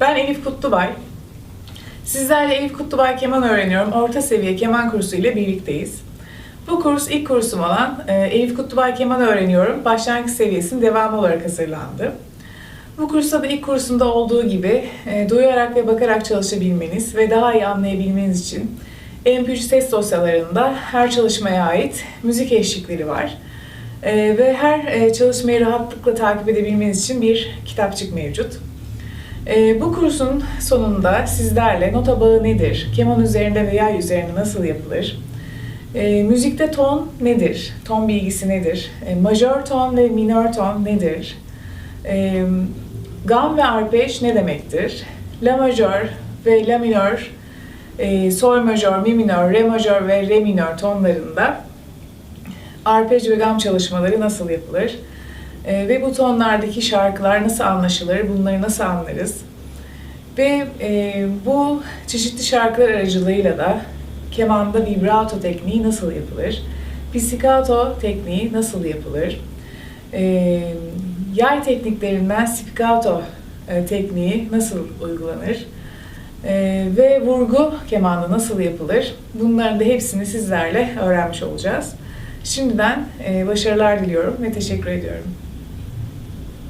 Ben Elif Kutlubay. Sizlerle Elif Kutlubay Keman Öğreniyorum orta seviye keman kursu ile birlikteyiz. Bu kurs ilk kursum olan e, Elif Kutlubay Keman Öğreniyorum başlangıç seviyesinin devamı olarak hazırlandı. Bu kursta da ilk kursumda olduğu gibi e, duyarak ve bakarak çalışabilmeniz ve daha iyi anlayabilmeniz için MP3 ses dosyalarında her çalışmaya ait müzik eşlikleri var. E, ve her çalışmayı rahatlıkla takip edebilmeniz için bir kitapçık mevcut. E, bu kursun sonunda sizlerle nota bağı nedir, keman üzerinde ve yay üzerinde nasıl yapılır, e, müzikte ton nedir, ton bilgisi nedir, e, majör ton ve minör ton nedir, e, gam ve arpej ne demektir, la majör ve la minör, e, sol majör, mi minör, re majör ve re minör tonlarında arpej ve gam çalışmaları nasıl yapılır? E, ve bu tonlardaki şarkılar nasıl anlaşılır? Bunları nasıl anlarız? Ve e, bu çeşitli şarkılar aracılığıyla da kemanda vibrato tekniği nasıl yapılır? Pizzicato tekniği nasıl yapılır? E, yay tekniklerinden spiccato e, tekniği nasıl uygulanır? E, ve vurgu kemanda nasıl yapılır? Bunların da hepsini sizlerle öğrenmiş olacağız. Şimdiden e, başarılar diliyorum ve teşekkür ediyorum.